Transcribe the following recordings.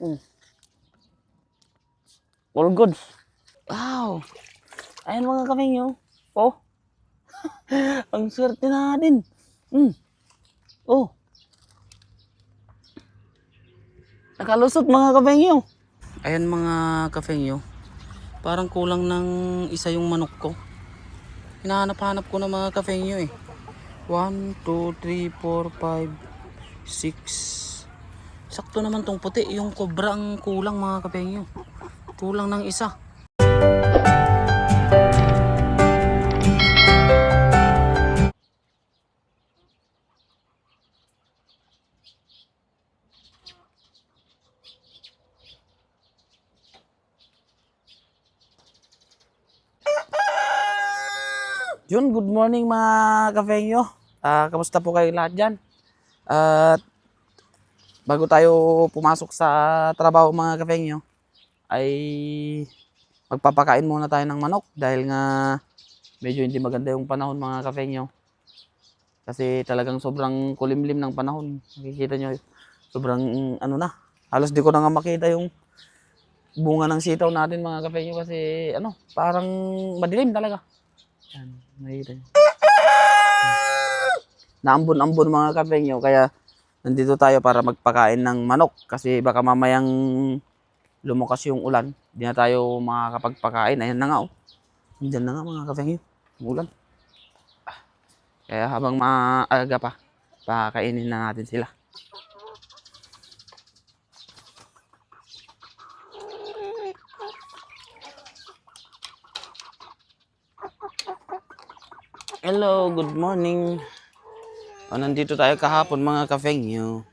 Mm. All goods. Wow. Ayan mga kamingyo. Oh. Ang swerte natin. Mm. Oh. Nakalusot mga kamingyo. Ayan mga kamingyo. Parang kulang ng isa yung manok ko. Hinahanap-hanap ko ng mga kamingyo eh. 1, 2, 3, 4, 5, 6. Sakto naman tong puti. Yung kobra ang kulang mga kapengyo. Kulang ng isa. Yun, good morning mga kafengyo. Ah, kamusta po kayo lahat dyan? At bago tayo pumasok sa trabaho mga kafengyo, ay magpapakain muna tayo ng manok dahil nga medyo hindi maganda yung panahon mga kafengyo. Kasi talagang sobrang kulimlim ng panahon. Nakikita nyo, sobrang ano na. Halos di ko na nga makita yung bunga ng sitaw natin mga kafengyo kasi ano, parang madilim talaga. Yan, nakikita nyo. Naambon-ambon mga kapengyo, kaya nandito tayo para magpakain ng manok. Kasi baka mamayang lumukas yung ulan, di na tayo makakapagpakain. Ayan na nga oh. Diyan na nga mga kapengyo, yung ulan. Ah, Kaya habang maaga pa, pakainin na natin sila. Hello, good morning. O, nandito tayo kahapon mga kafengyo.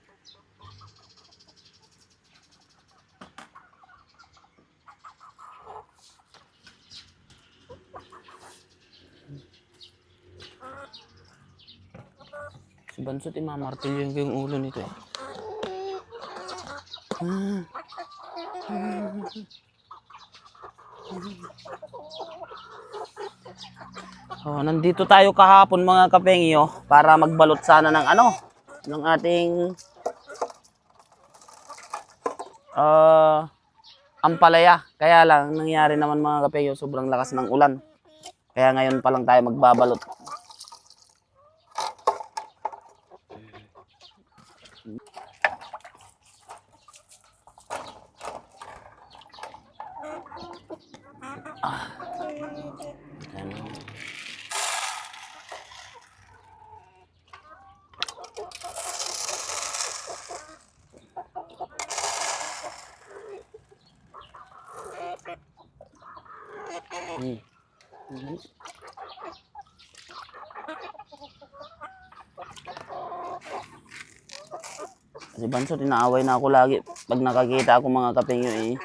Si Bansot, imamartilyo yung, ulo nito eh. Oh, nandito tayo kahapon mga kapengyo para magbalot sana ng ano, ng ating ah ampalaya. Kaya lang nangyari naman mga kapengyo sobrang lakas ng ulan. Kaya ngayon pa lang tayo magbabalot. Banso, tinaaway na ako lagi. Pag nakakita ako mga kapingyo eh,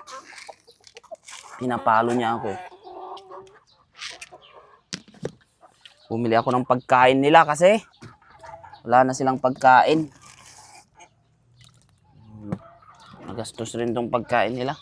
pinapalo niya ako. Bumili ako ng pagkain nila kasi wala na silang pagkain. Nagastos rin tong pagkain nila.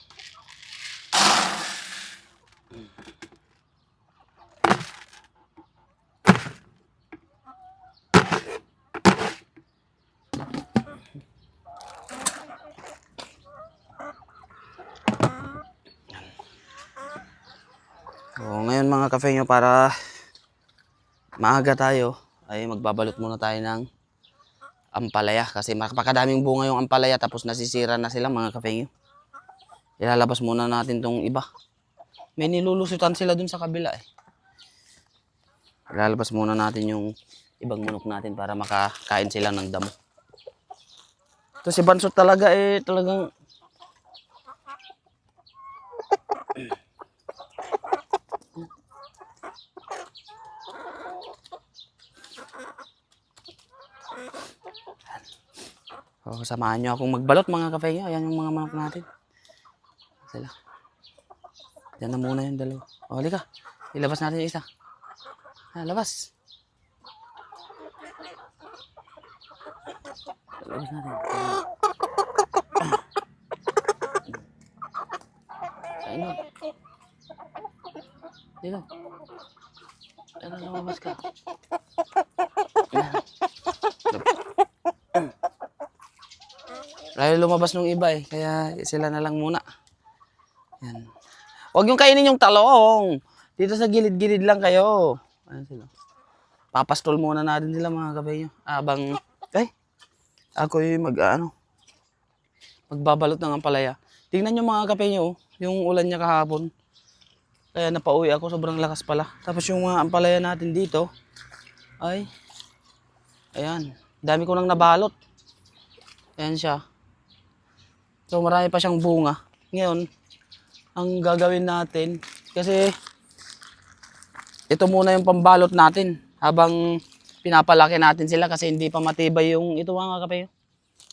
So, kafe nyo, para maaga tayo, ay magbabalot muna tayo ng ampalaya. Kasi makapakadaming bunga yung ampalaya, tapos nasisira na sila mga kafe nyo. Ilalabas muna natin tong iba. May nilulusutan sila dun sa kabila eh. Ilalabas muna natin yung ibang manok natin para makakain sila ng damo. Ito si Bansot talaga eh, talagang Oh, samahan nyo akong magbalot mga nyo. Ayan yung mga manok natin. Sila. Diyan na muna yung dalawa. O, halika. Ilabas natin yung isa. Ah, labas. Labas natin. Ayun o. Dito. Ano, lumabas ka. Ayaw lumabas nung iba eh. Kaya sila na lang muna. Yan. Huwag yung kainin yung talong. Dito sa gilid-gilid lang kayo. Ayan sila. Papastol muna natin sila mga kabayo. Abang, ay, ako yung mag, ano, magbabalot ng ampalaya. Tingnan nyo mga kabayo, oh, yung ulan niya kahapon. Kaya napauwi ako, sobrang lakas pala. Tapos yung mga ampalaya natin dito, ay, ayan, dami ko nang nabalot. Ayan siya. So marami pa siyang bunga. Ngayon, ang gagawin natin, kasi ito muna yung pambalot natin habang pinapalaki natin sila kasi hindi pa matibay yung ito mga kapayo.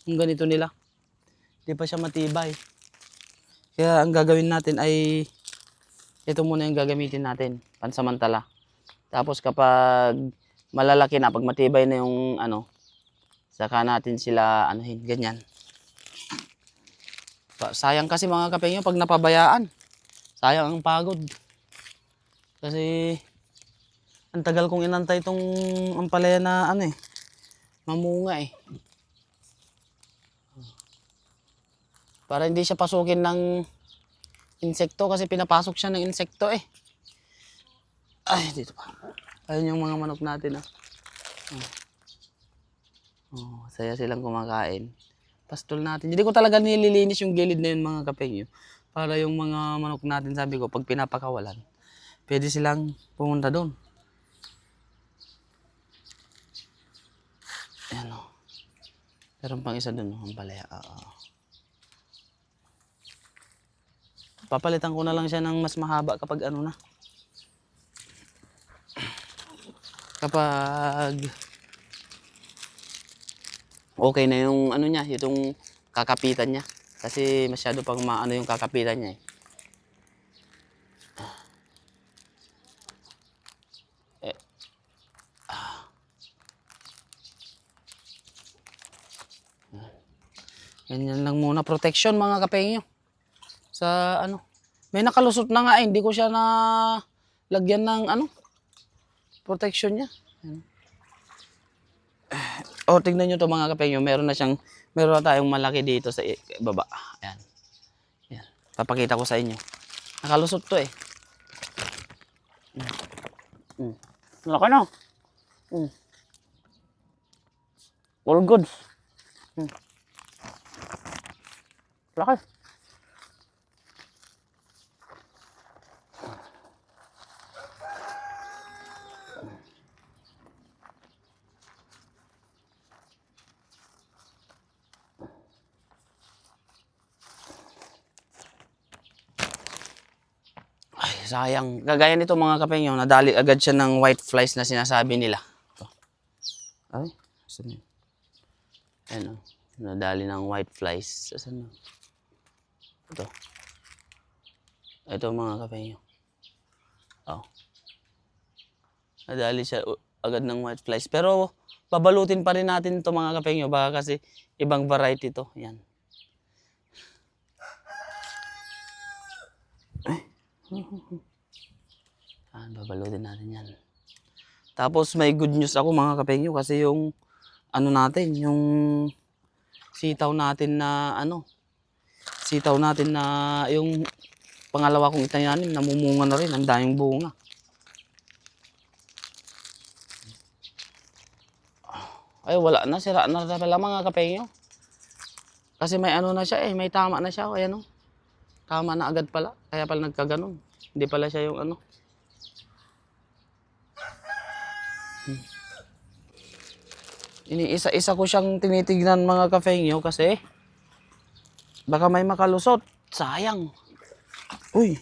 Yung ganito nila. Hindi pa siya matibay. Kaya ang gagawin natin ay ito muna yung gagamitin natin pansamantala. Tapos kapag malalaki na, pag matibay na yung ano, saka natin sila anuhin, ganyan. Sayang kasi mga kapenyo pag napabayaan. Sayang ang pagod. Kasi ang tagal kong inantay itong ampalaya na ano eh, mamunga eh. Para hindi siya pasukin ng insekto kasi pinapasok siya ng insekto eh. Ay, dito pa. Ayun yung mga manok natin ah. Oh, oh saya silang kumakain. Pastol natin. Hindi ko talaga nililinis yung gilid na yun mga kapengyo. Para yung mga manok natin, sabi ko, pag pinapakawalan, pwede silang pumunta doon. Ayan o. Meron pang isa doon, ang palaya. Oo. Papalitan ko na lang siya ng mas mahaba kapag ano na. Kapag okay na yung ano niya, itong kakapitan niya. Kasi masyado pang maano yung kakapitan niya eh. Eh, ah. Ganyan lang muna. Protection mga kapengyo. Sa ano. May nakalusot na nga eh. Hindi ko siya na lagyan ng ano. Protection niya. Ayan. O, tignan nyo to mga kapengyo. Meron na siyang, meron na tayong malaki dito sa baba. Ayan. Ayan. Papakita ko sa inyo. Nakalusot to eh. Mm. Mm. Laki na. Mm. All goods. Mm. Laki. Ay, sayang. Gagaya nito mga kapengyo, nadali agad siya ng white flies na sinasabi nila. Ito. Ay, saan yun? Ayan o. Nadali ng white flies. Saan na? Ito. Ito mga kapengyo. Oh. Nadali siya agad ng white flies. Pero babalutin pa rin natin ito mga kapengyo. Baka kasi ibang variety to. Yan. Ah, babalutin natin yan. Tapos may good news ako mga kapengyo kasi yung ano natin, yung sitaw natin na ano, sitaw natin na yung pangalawa kong itanim, namumunga na rin, ang daming bunga. Ay, wala na, sira na pala mga kapengyo. Kasi may ano na siya eh, may tama na siya, kaya no. Tama na agad pala, kaya pala nagkaganon. Hindi pala siya yung ano. Hmm. Iniisa-isa ko siyang tinitignan mga kafengyo kasi baka may makalusot. Sayang. Uy,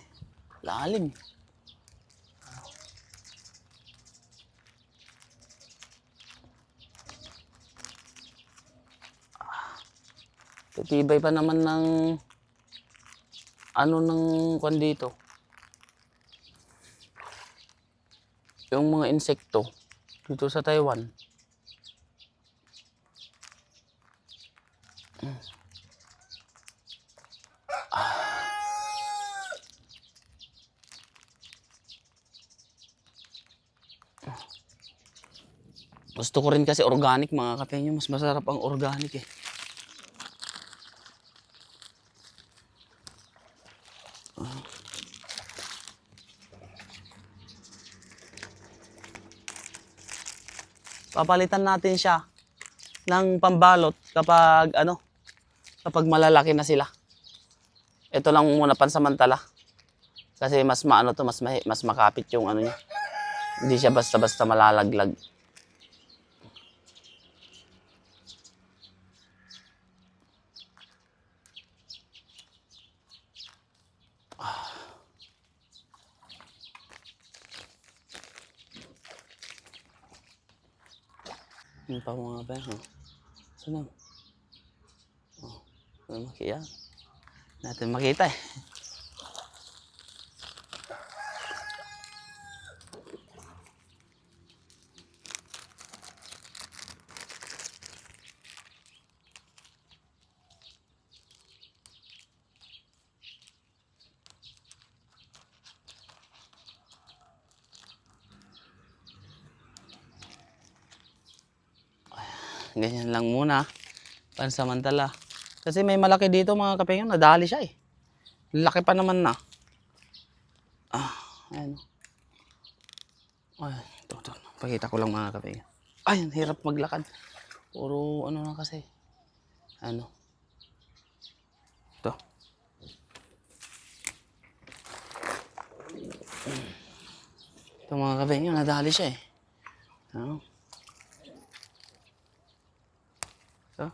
lalim. Titibay pa naman ng ano ng kwan dito. Yung mga insekto dito sa Taiwan. Gusto ko rin kasi organic mga kape nyo. Mas masarap ang organic eh. Papalitan natin siya ng pambalot kapag ano, kapag malalaki na sila. Ito lang muna pansamantala. Kasi mas maano to, mas mas makapit yung ano niya. Hindi siya basta-basta malalaglag. Pa mga ba? Oh. Ano makita? Natin makita eh. Ganyan lang muna. Pansamantala. Kasi may malaki dito mga kapengyo. Nadali siya eh. Laki pa naman na. Ah, ayan. Ay, ito, ito. Pakita ko lang mga kapengyo. Ay, hirap maglakad. Puro ano na kasi. Ano. Ito. Ito mga kapengyo. Nadali siya eh. Ano. So,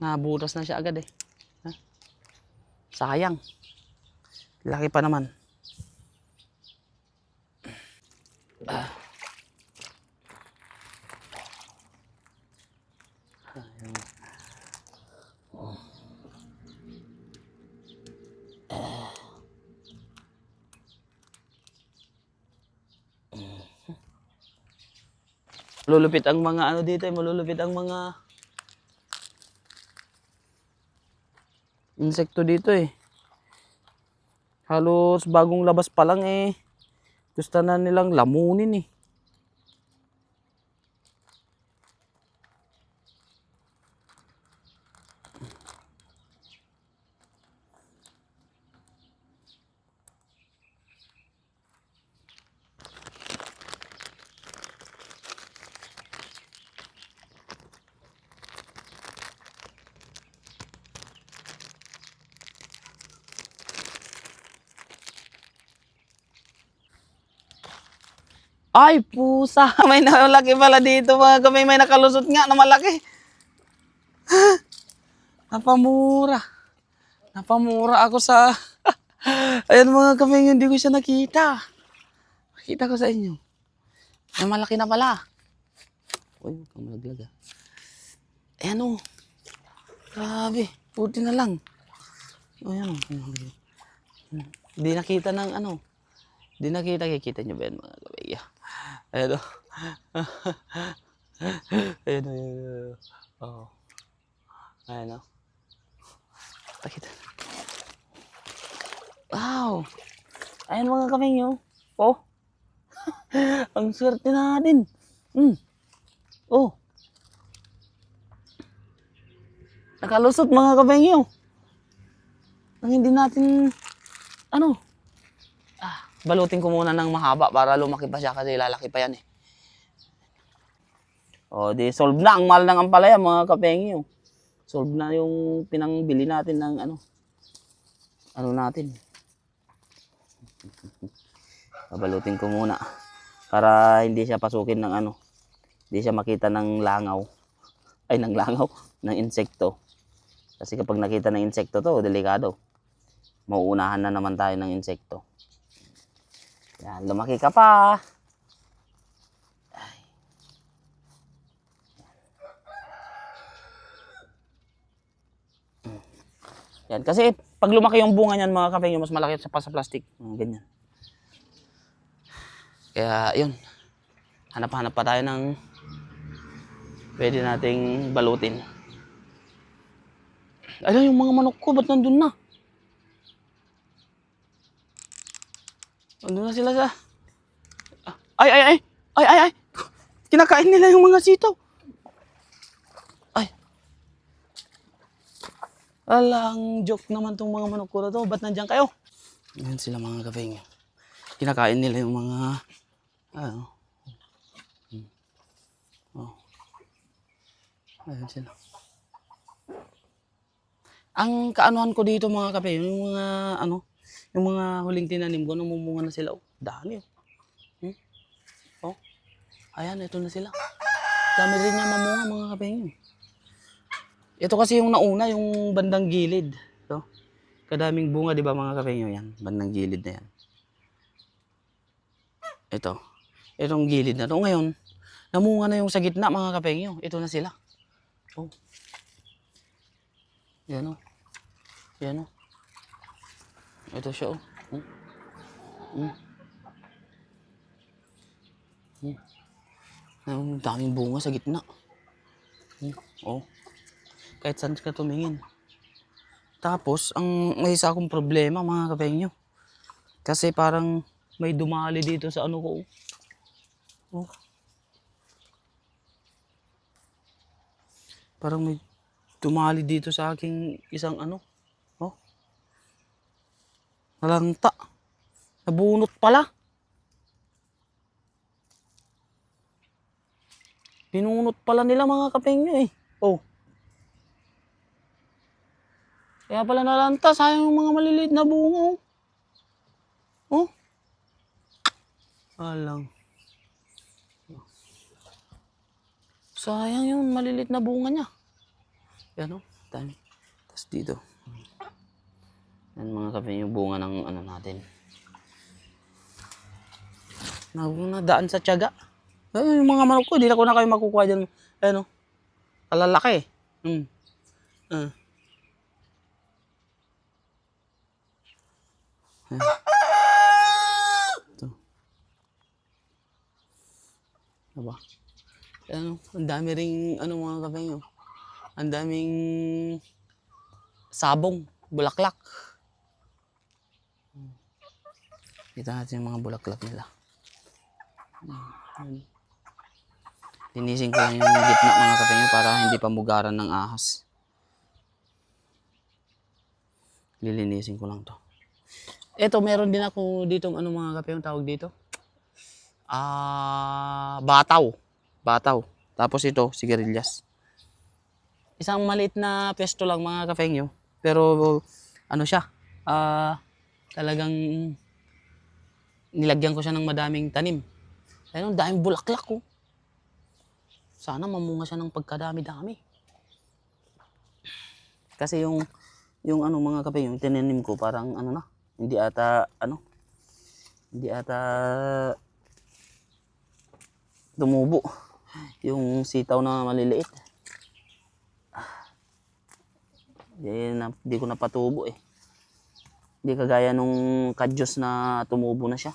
nabutas na siya agad eh. Ha? Sayang. Laki pa naman. Lulupit ang mga ano dito eh, malulupit ang mga insekto dito eh. Halos bagong labas pa lang eh. Gusto na nilang lamunin eh. Ay, pusa. May malaki pala dito mga kamay. May nakalusot nga na malaki. Napamura. Napamura ako sa... Ayan mga kamay, hindi ko siya nakita. Nakita ko sa inyo. Na malaki na pala. Uy, huwag kang malaglag ah. Ayan o. Grabe. Puti na lang. Ayan o. Hindi nakita ng ano. Hindi nakita. Kikita nyo ba yan mga kamay? Ayan o. Ayan o. Ayan o. Oh. Ayan o. Pakita. Wow! Ayan mga kamay nyo. Oh. Ang swerte natin. Hmm. Oh. Nakalusot mga kamay nyo. Nang hindi natin, ano, balutin ko muna ng mahaba para lumaki pa siya kasi lalaki pa yan eh. O, di solve na ang mahal ng ampalaya mga kapengi. Oh. Solve na yung pinangbili natin ng ano. Ano natin. Babalutin ko muna para hindi siya pasukin ng ano. Hindi siya makita ng langaw. Ay, ng langaw. Ng insekto. Kasi kapag nakita ng insekto to, delikado. Mauunahan na naman tayo ng insekto. Yan, lumaki ka pa. Yan, kasi pag lumaki yung bunga niyan mga kape, yung mas malaki sa pa sa plastic. Mga ganyan. Kaya, yun. Hanap-hanap pa tayo ng pwede nating balutin. Ano yung mga manok ko? Ba't nandun na? Nandun na sila sa... Ay, ay, ay! Ay, ay, ay! Kinakain nila yung mga sitaw. Ay. Alang joke naman tong mga manok ko to. Ba't nandyan kayo? Yan sila mga kapeng. Kinakain nila yung mga... Ano? Hmm. Ayan sila. Ang kaanuhan ko dito mga kape, yung mga ano, yung mga huling tinanim ko, namumunga na sila. Oh, dami oh. Hmm? Oh. Ayan, ito na sila. Dami rin niya mamunga mga kape yun. Ito kasi yung nauna, yung bandang gilid. Ito. Kadaming bunga, di ba mga kape Yan, bandang gilid na yan. Ito. Itong gilid na to. Ngayon, namunga na yung sa gitna mga kape Ito na sila. Oh. Yan o. Yan o. Ito siya o. Hmm. Hmm. Hmm. Ang daming bunga sa gitna. Hmm. Oh. Kahit saan ka tumingin. Tapos, ang may isa akong problema mga kapengyo. Kasi parang may dumali dito sa ano ko. oh. Oh. Parang may tumali dito sa aking isang ano. Oh. Nalanta. Nabunot pala. Pinunot pala nila mga kapengyo eh. Oh. Kaya pala nalanta. Sayang yung mga maliliit na bunga oh. Oh. Alang. Sayang yung maliliit na bunga niya. Yan o, dami. Tapos dito. Yan mga kape yung bunga ng ano natin. Na, nadaan sa tiyaga. Ay, yung mga manok ko, hindi na ko na kayo makukuha dyan. Ano? Kalalaki. Hmm. Ah. Ayan. Ito. Diba? Ano, ang dami ring ano mga kape nyo. Ang daming sabong, bulaklak. Kita natin yung mga bulaklak nila. Ayan. Linisin ko lang yung gitna mga kape nyo para hindi pa mugaran ng ahas. Lilinisin ko lang to. Ito, meron din ako ditong ano mga kape yung tawag dito. Ah, bataw. Bataw. Tapos ito, sigarilyas. Isang maliit na pesto lang mga kafengyo. Pero ano siya, ah talagang nilagyan ko siya ng madaming tanim. Ayun, daming bulaklak ko. Sana mamunga siya ng pagkadami-dami. Kasi yung yung ano mga kape, yung tinanim ko parang ano na, hindi ata ano, hindi ata tumubo yung sitaw na maliliit. Di, na, di ko napatubo eh. Di kagaya nung kadyos na tumubo na siya.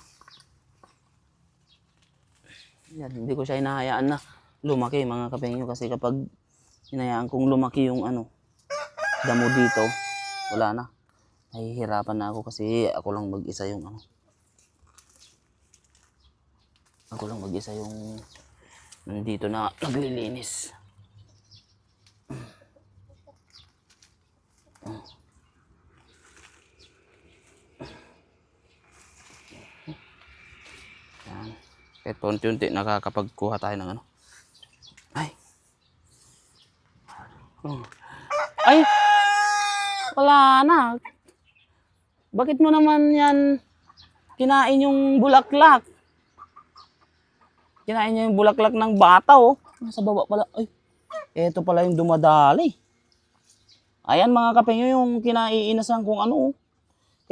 Yan, hindi ko siya hinahayaan na lumaki mga kapengyo kasi kapag hinayaan kong lumaki yung ano, damo dito, wala na. Nahihirapan na ako kasi ako lang mag-isa yung ano. Ako lang mag-isa yung nandito na naglilinis. Yan. Kahit paunti-unti nakakapagkuha tayo ng ano. Ay. Oh. Ay! Wala na. Bakit mo naman yan kinain yung bulaklak? Kinain niya yung bulaklak ng bata, oh. Nasa baba pala. Ay, eto pala yung dumadali. Ayan mga kapengyo yung kinaiinasan kong ano, oh.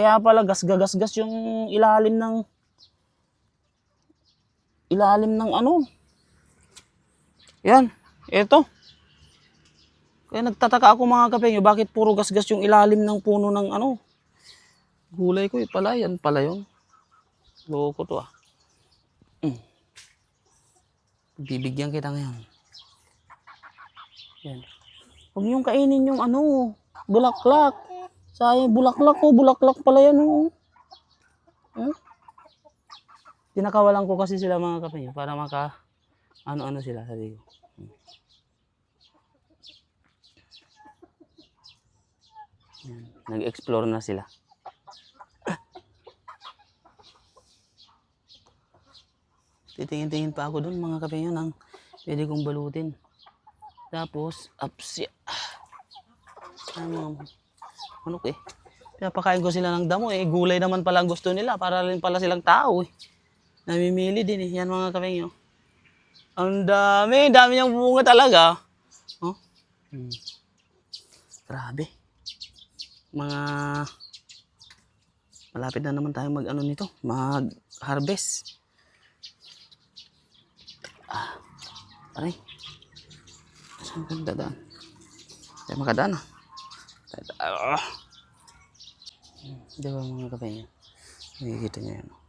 Kaya pala gasgagasgas yung ilalim ng ilalim ng ano. Yan, eto. Kaya nagtataka ako mga kapengyo, bakit puro gasgas yung ilalim ng puno ng ano. Gulay ko eh pala, yan pala yun. Loko to ah. Mm. Bibigyan kita ngayon. Yan. Huwag niyong kainin yung ano, bulaklak. Sayang, bulaklak ko, bulaklak pala yan oh. Hmm? Tinakawalan ko kasi sila mga kapatid para maka ano-ano sila sabi ko. Nag-explore na sila. Titingin-tingin pa ako doon mga kapatid ng pwede kong balutin. Tapos, apsi. Ano, manok eh. Pinapakain ko sila ng damo eh. Gulay naman pala ang gusto nila. Para rin pala silang tao eh. Namimili din eh. Yan mga kapengyo. Ang dami. Dami niyang bunga talaga. Oh. Hmm. Grabe. Mga malapit na naman tayo mag ano nito, mag harvest. Ah. Aray. Saan ka dadaan? Tayo makadaan ah. Tayo, ah. Di ba mga kapay niya? Nakikita niyo yan. oh.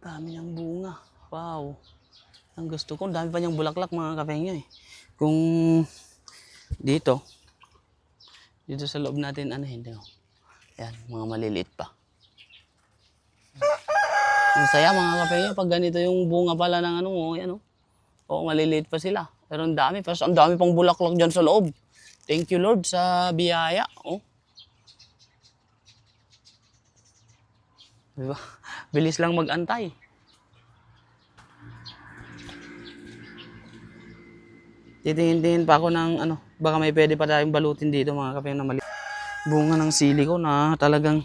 Dami niyang bunga. Wow. Ang gusto ko, dami pa niyang bulaklak mga kapay niya eh. Kung dito, dito sa loob natin, ano hindi oh. Yan, mga maliliit pa. Ang saya mga kapay niya, pag ganito yung bunga pala ng ano mo, oh. Oo, maliliit pa sila. Pero ang dami, pero ang dami pang bulaklak dyan sa loob. Thank you Lord sa biyaya. Oh. Diba? Bilis lang mag-antay. Titingin-tingin pa ako ng ano, baka may pwede pa tayong balutin dito mga kape na mali. Bunga ng sili ko na talagang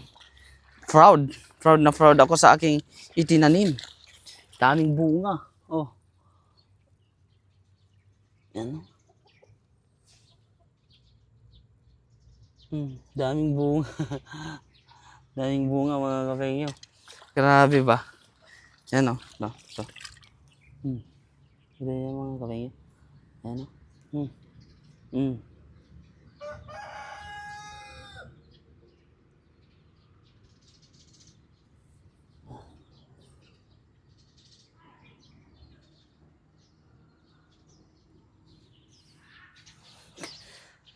proud. Proud na proud ako sa aking itinanim. Daming bunga. Oh. Yan. oh. Hmm, daming bunga. daming bunga mga kape nyo. Grabe ba? Yan o. No, to. Hmm. Ito yung mga kape nyo. Yan o. Hmm. Hmm.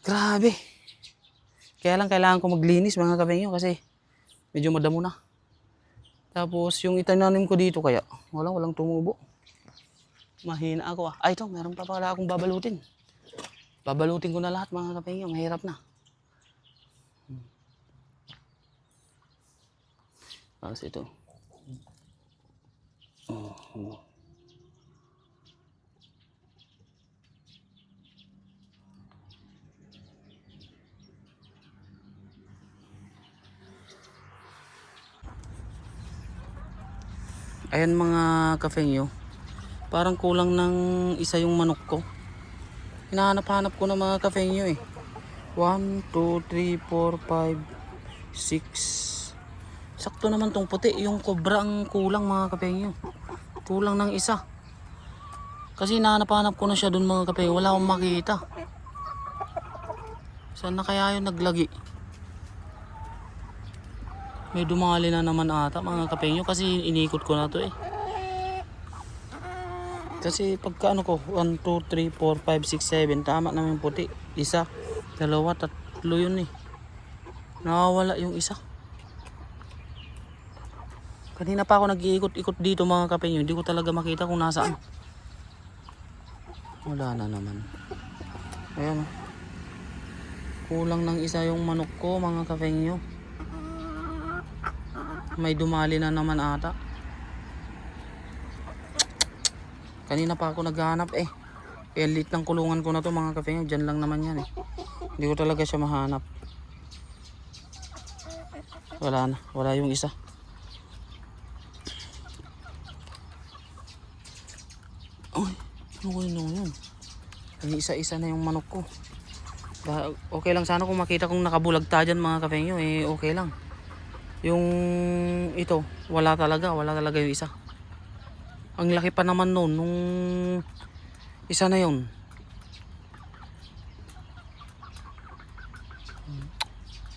Grabe. Kaya lang kailangan ko maglinis mga kabengyo kasi medyo madamo na. Tapos yung itananim ko dito kaya walang walang tumubo. Mahina ako ah. Ay ito, meron pa pala akong babalutin. Babalutin ko na lahat mga kabengyo. Mahirap na. Hmm. Tapos ito. Oh, oh. Ayan mga kafengyo. Parang kulang ng isa yung manok ko. Hinahanap-hanap ko ng mga kafengyo eh. 1, 2, 3, 4, 5, 6. Sakto naman tong puti. Yung kobra ang kulang mga kafengyo. Kulang ng isa. Kasi hinahanap-hanap ko na siya dun mga kafengyo. Wala akong makita. Saan na kaya yun naglagi? May dumali na naman ata mga kapengyo kasi inikot ko na to eh. Kasi pagka ano ko, 1, 2, 3, 4, 5, 6, 7, tama naman yung puti. Isa, dalawa, tatlo yun eh. Nakawala yung isa. Kanina pa ako nag-iikot-ikot dito mga kapengyo, hindi ko talaga makita kung nasaan. Wala na naman. Ayan. Kulang ng isa yung manok ko mga kapengyo. May dumali na naman ata. Kanina pa ako naghahanap eh. Elite ng kulungan ko na to mga kafe. Diyan lang naman yan eh. Hindi ko talaga siya mahanap. Wala na. Wala yung isa. Uy, ano ko yun? Ay, isa-isa na yung manok ko. Okay lang sana kung makita kong nakabulagta dyan mga kafe eh okay lang. Yung ito, wala talaga, wala talaga yung isa. Ang laki pa naman noon nung isa na. Hmm,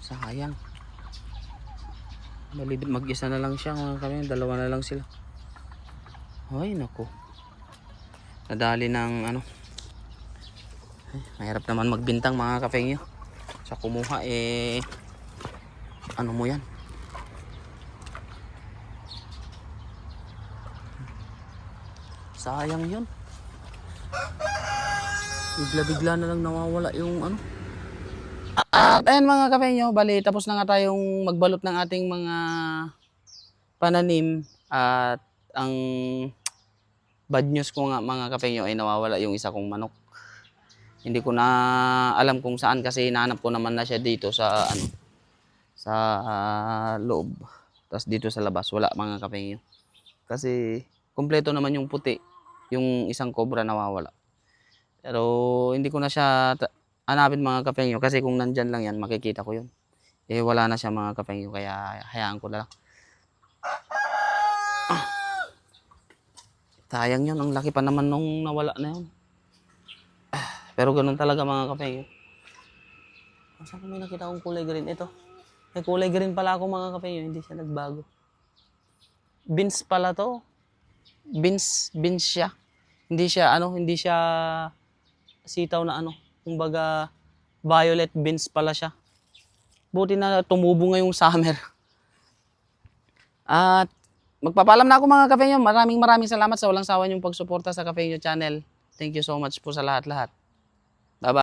Sayang. Bali mag-isa na lang siya mga kami, dalawa na lang sila. Ay nako. Nadali ng ano. Ay, mahirap naman magbintang mga kafengyo. Sa kumuha eh ano mo yan? Sayang yun. Bigla-bigla na lang nawawala yung ano. Ah, At ayan mga kapenyo, bali tapos na nga tayong magbalot ng ating mga pananim at ang bad news ko nga mga kapenyo ay nawawala yung isa kong manok. Hindi ko na alam kung saan kasi hinahanap ko naman na siya dito sa ano sa ah, loob. Tapos dito sa labas wala mga kapenyo. Kasi kumpleto naman yung puti, yung isang cobra nawawala. Pero hindi ko na siya hanapin mga kapengyo kasi kung nandyan lang yan, makikita ko yun. Eh wala na siya mga kapengyo kaya hayaan ko na lang. Ah. Sayang yun, ang laki pa naman nung nawala na yun. Ah, Pero ganun talaga mga kapengyo. Saan ko may nakita akong kulay green? Ito. May kulay green pala ako mga kapengyo, hindi siya nagbago. Beans pala to. Beans, beans siya. Hindi siya, ano, hindi siya sitaw na ano. Kumbaga, violet beans pala siya. Buti na tumubo ngayong summer. At magpapalam na ako mga Kafenyo. Maraming maraming salamat sa walang sawa niyong pagsuporta sa Kafenyo channel. Thank you so much po sa lahat-lahat.